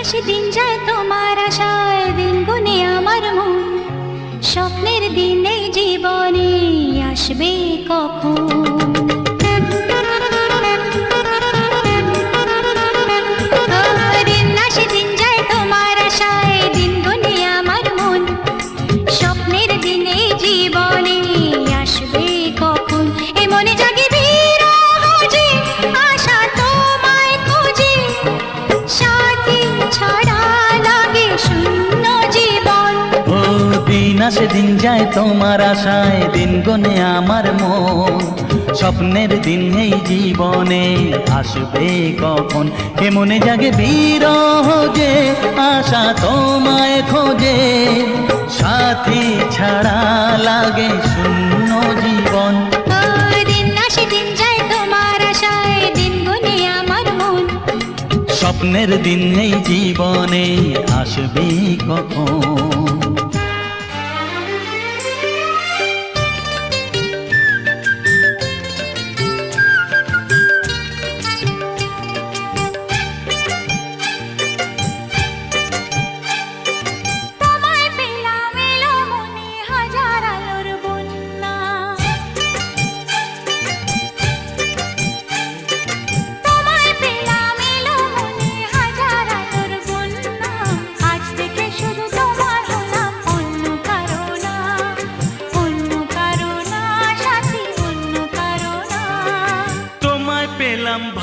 মাস দিন যায় তোমার আশায় দিন গুনে আমার মন। স্বপ্নের দিন জীবনে আসবে কখন? আসে দিন যায় তোমার আশায় দিন গনে আমার মন। স্বপ্নের দিন এই জীবনে আসবে কখন? কে মনে জাগে বিরহ যে আশা তোমায় খোঁজে? সাথী ছাড়া লাগে শূন্য জীবন। ও দিন যায় তোমার আশায় দিন গুনে আমার স্বপ্নের দিন এই জীবনে আসবে কখন?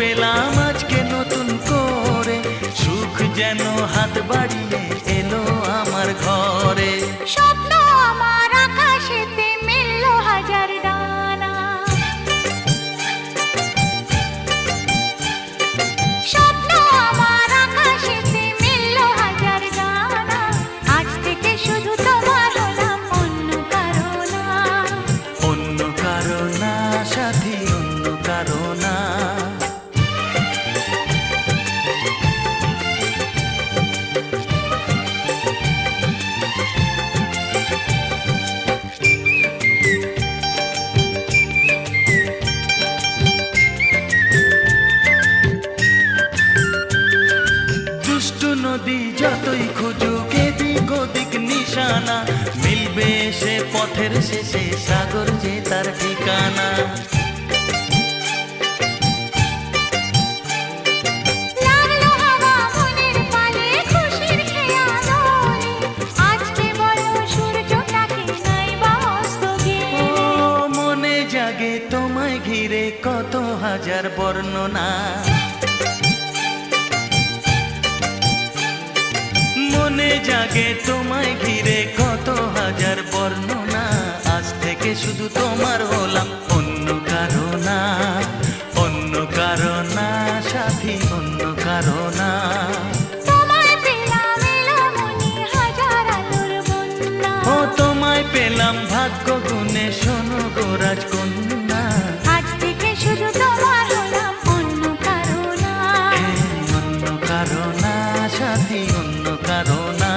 পেলাম আজকে নতুন করে। সুখ যেন হাত বাড়িয়ে এলো আমার ঘরে। স্বপ্ন আমার আকাশেতে মিলল হাজার ডানা। স্বপ্ন আমার আকাশেতে মিলল হাজার ডানা। আজ থেকে শুধু তোমার হলাম অন্য কারও না অন্য কারও না সাথী অন্য কারও নদী যতই খুঁজুক এদিক ওদিক নিশানা। মিলবে সে পথের শেষে সাগর যে তার ঠিকানা। মনে জাগে তোমায় ঘিরে কত হাজার বর্ণনা। জাগে তোমায় ঘিরে কত হাজার বর্ণনা। আজ থেকে শুধু তোমার হলাম অন্য কারণা। অন্য কারণা সাথী অন্য কারণা। তোমায় পেলাম ভাগ্য গুণে শোনো গোরাজ কন্যা আজ থেকে শুধু তোমার অন্য কারণা। অন্য কারণা সাথী অন্য কারণা।